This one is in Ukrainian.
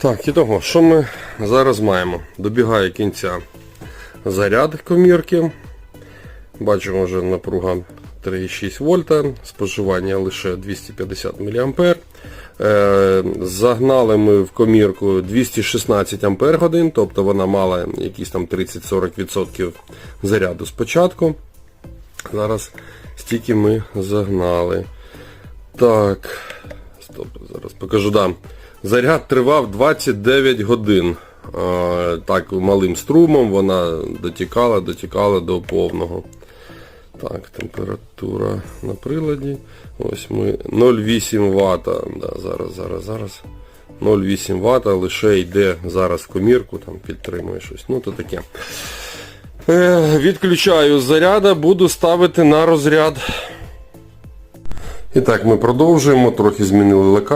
Так, і того, що ми зараз маємо? Добігає кінця заряд комірки. Бачимо вже напруга 3,6 вольта, споживання лише 250 мА. Е, Загнали ми в комірку 216 Ампер годин, тобто вона мала якісь там 30-40% заряду спочатку. Зараз стільки ми загнали. Так, стоп, зараз покажу, да. Заряд тривав 29 годин. Так, малим струмом вона дотікала, дотікала до повного. Так, температура на приладі. Ось ми 0,8 Вт. Да, зараз, зараз, зараз. 0,8 Вт лише йде зараз в комірку, там підтримує щось. Ну, то таке. Е, відключаю заряда, буду ставити на розряд. І так, ми продовжуємо, трохи змінили локацію.